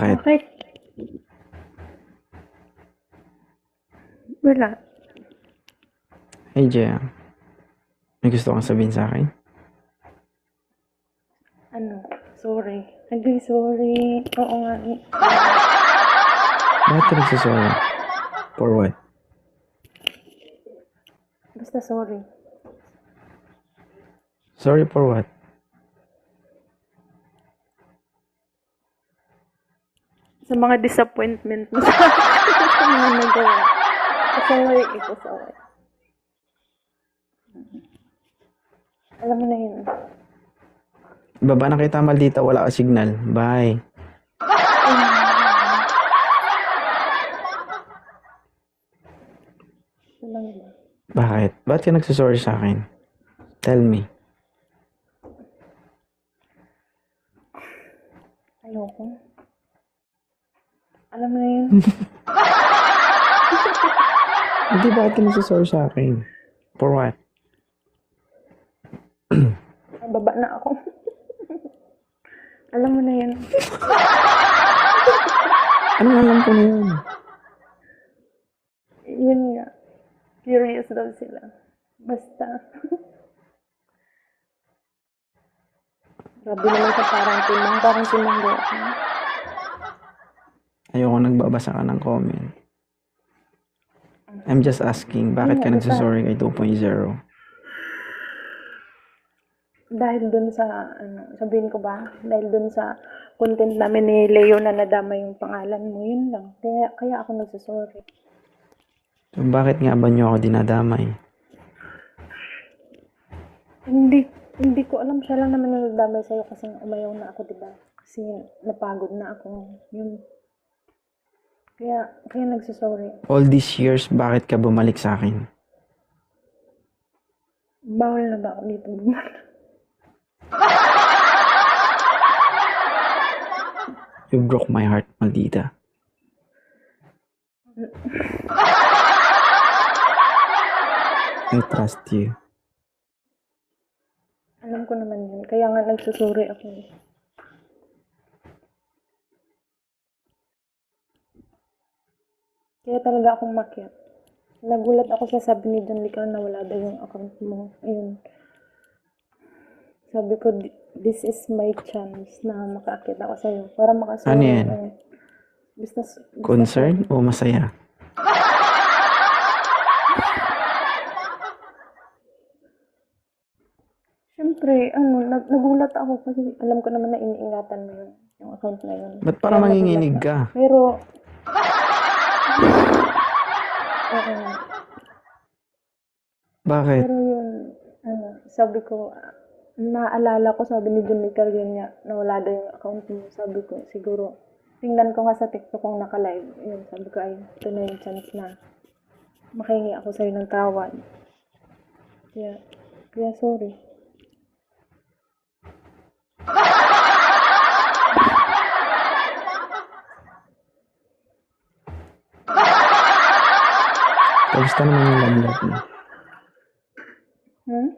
Bakit? Bakit? Wala. Hey, Jaya. May gusto kang sabihin sa akin? Ano? Sorry. Hindi, sorry. Oo nga. Bakit ka nagsasorry? For what? Basta sorry. Sorry for what? Sa mga disappointment mo sa sa mga nagawa. Sorry, ito sorry. Alam mo na yun. Baba na kita maldita, wala ka signal. Bye. Bakit? Bakit ka nagsasorry sa akin? Tell me. Ayoko. Alam mo na yun. Hindi, bakit ka nagsasorry sa akin? For what? Baba na ako. Alam mo na yun. Anong alam ko na yun? Yun nga. Curious daw sila. Basta. Grabe naman sa parang timang. Parang timang ako. Ayoko nagbabasa ka ng comment. I'm just asking, bakit ka ba? nagsasorry kay 2.0? Dahil dun sa, ano, sabihin ko ba? Dahil dun sa content namin ni Leo na nadama yung pangalan mo. Yun lang. Kaya, kaya ako nagsasorry. So, bakit nga ba niyo ako dinadamay? Hindi, hindi ko alam. Siya lang naman yung nagdamay sa'yo kasi umayaw na ako, diba? Kasi napagod na ako. Yun. Kaya, kaya nagsasorry. All these years, bakit ka bumalik sa akin? Bawal na ba ako dito bumalik? You broke my heart, maldita. I trust you. Alam ko naman yun. Kaya nga nagsusuri ako. Kaya talaga akong makyat. Nagulat ako sa sabi ni John Licaw na wala daw yung account mo. Ayun. Sabi ko, "Th- this is my chance na makaakit ako sa'yo. Para makasama. Ano yan? eh. Business, business Concern o masaya? Siyempre, ano, nag- nagulat ako kasi alam ko naman na iniingatan mo yun, yung account na yun. Ba't parang Kaya nanginginig nagulat ka? Pero, Oo. Bakit? pero yun, ano, sabi ko, naalala ko, sabi ni Licar yun nga, na wala daw yung account mo. Sabi ko, siguro, tingnan ko nga sa TikTok kung naka-live. Yun, sabi ko, ay, ito na yung chance na makahingi ako sa'yo ng tawad. Kaya, kaya sorry. Kamusta naman yung love life mo? Hmm?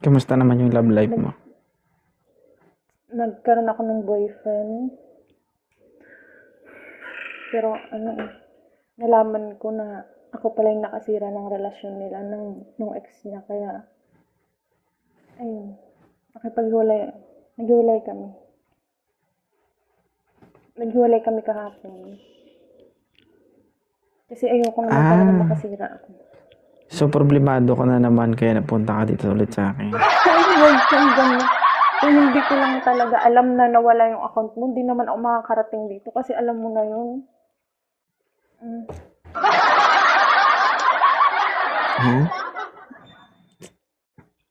Kamusta naman yung love life mo? nagkaroon ako ng boyfriend. Pero ano eh, nalaman ko na ako pala yung nakasira ng relasyon nila ng nung ex niya kaya ayun, nakipaghiwalay, naghiwalay kami. Naghiwalay kami kahapon. Kasi ayoko naman talaga Ah. makasira ako. So, problemado ko na naman kaya napunta ka dito ulit sa akin. Ay, huwag kang. Kung hindi ko lang talaga alam na nawala yung account mo, hindi naman ako makakarating dito kasi alam mo na yun. Mm. Ha?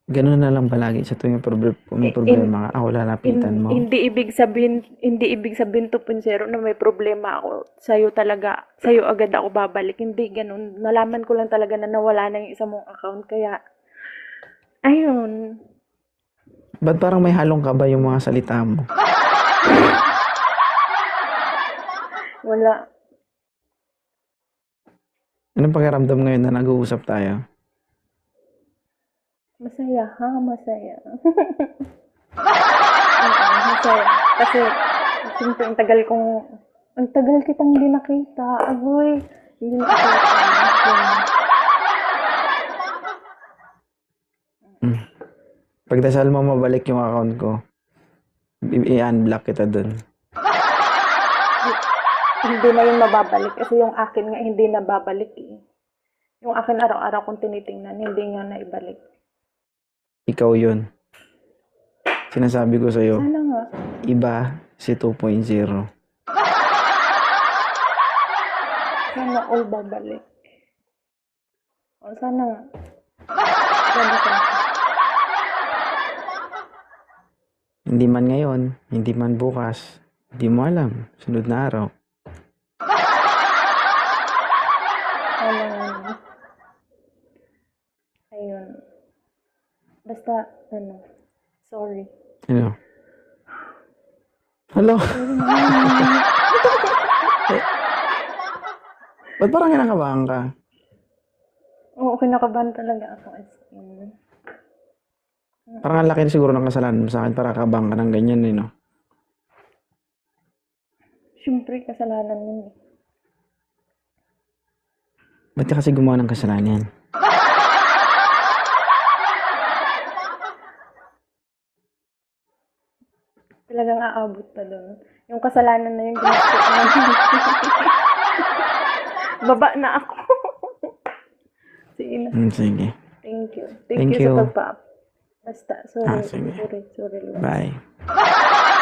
Ganun na lang palagi sa tuwing proble- may problema ka, ako lalapitan Hin- mo. Hindi ibig sabihin, hindi ibig sabihin 2.0 na may problema ako. Sa'yo talaga, sa'yo agad ako babalik. Hindi ganun. Nalaman ko lang talaga na nawala na yung isa mong account. Kaya, ayun. Ba't parang may halong ka ba yung mga salita mo? Wala. Anong pakiramdam ngayon na nag-uusap tayo? Masaya, ha? Masaya. Oo, masaya. Kasi, Siyempre, ang tagal kong, ang tagal kitang hindi nakita. Agoy, hindi nakita. Pagdasal mo mabalik yung account ko, i- i-unblock kita dun. hindi na yun mababalik kasi yung akin nga hindi na babalik eh. Yung akin araw-araw kong tinitingnan, hindi nga na ibalik. Ikaw yun. Sinasabi ko sa'yo, Sana nga. iba si 2.0. Sana all babalik. O sana nga. Sana sana. Hindi man ngayon, hindi man bukas, hindi mo alam, sunod na araw. Sana nga. Ayun. Basta, ano, sorry. Ano? Hello? Ba't parang kinakabahan ka? Oo, kinakabahan talaga ako as in. Parang ang laki na siguro ng kasalanan mo sa akin para kabahan ka ng ganyan eh, no? Siyempre, kasalanan yun eh. Ba't ka kasi gumawa ng kasalanan? Talagang aabot pa doon. Yung kasalanan na yung ko. Baba na ako. Sige na. Hmm, sige. Thank you. Thank, Thank you, you. sa pagpa Basta, sorry. Ah, sige. sorry, sorry. Bye.